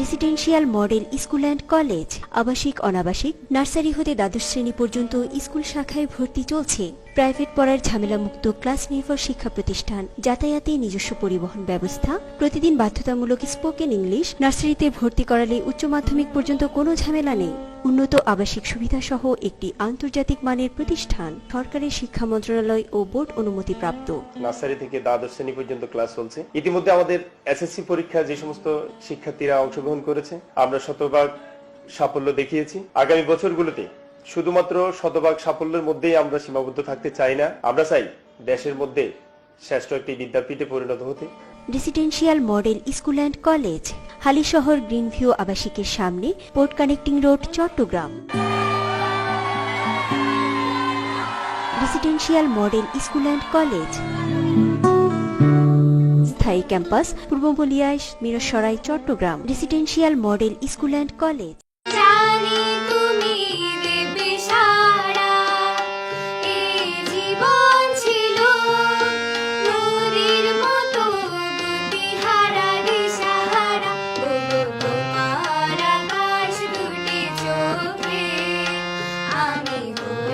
Residential model school and college. আবাসিক, অনাবাসিক, nursery হতে দ্বাদশ শ্রেণি পর্যন্ত স্কুল শাখায় ভর্তি চলছে। প্রাইভেট পড়ার ঝামেলামুক্ত ক্লাস নির্ভর শিক্ষা প্রতিষ্ঠান, যাতায়াতে নিজস্ব পরিবহন ব্যবস্থা, প্রতিদিন বাধ্যতামূলক স্পোকেন ইংলিশ, নার্সারিতে ভর্তি করালে উচ্চ মাধ্যমিক পর্যন্ত কোনো ঝামেলা নেই। উন্নত আবাসিক সুবিধা সহ একটি আন্তর্জাতিক মানের প্রতিষ্ঠান সরকারি শিক্ষা মন্ত্রণালয় ও বোর্ড অনুমতিপ্রাপ্ত। নার্সারি থেকে দ্বাদশ শ্রেণি পর্যন্ত ক্লাস চলছে। ইতিমধ্যে আমাদের এসএসসি পরীক্ষা যে সমস্ত শিক্ষার্থীরা অংশগ্রহণ করেছে, আমরা শতভাগ সাফল্য দেখিয়েছি। আগামী বছরগুলোতে শুধুমাত্র শতভাগ সাফল্যের মধ্যেই আমরা সীমাবদ্ধ থাকতে চাই না। আমরা চাই দেশের মধ্যে শ্রেষ্ঠ একটি বিদ্যাপীঠে পরিণত হতে। Residential model school and college Halishahar Greenview আবাসিকের সামনে port connecting road Chattogram residential model school and college স্থায়ী ক্যাম্পাস পূর্ব বলিয়ায় Mirsarai Chattogram residential model school and college Amigo.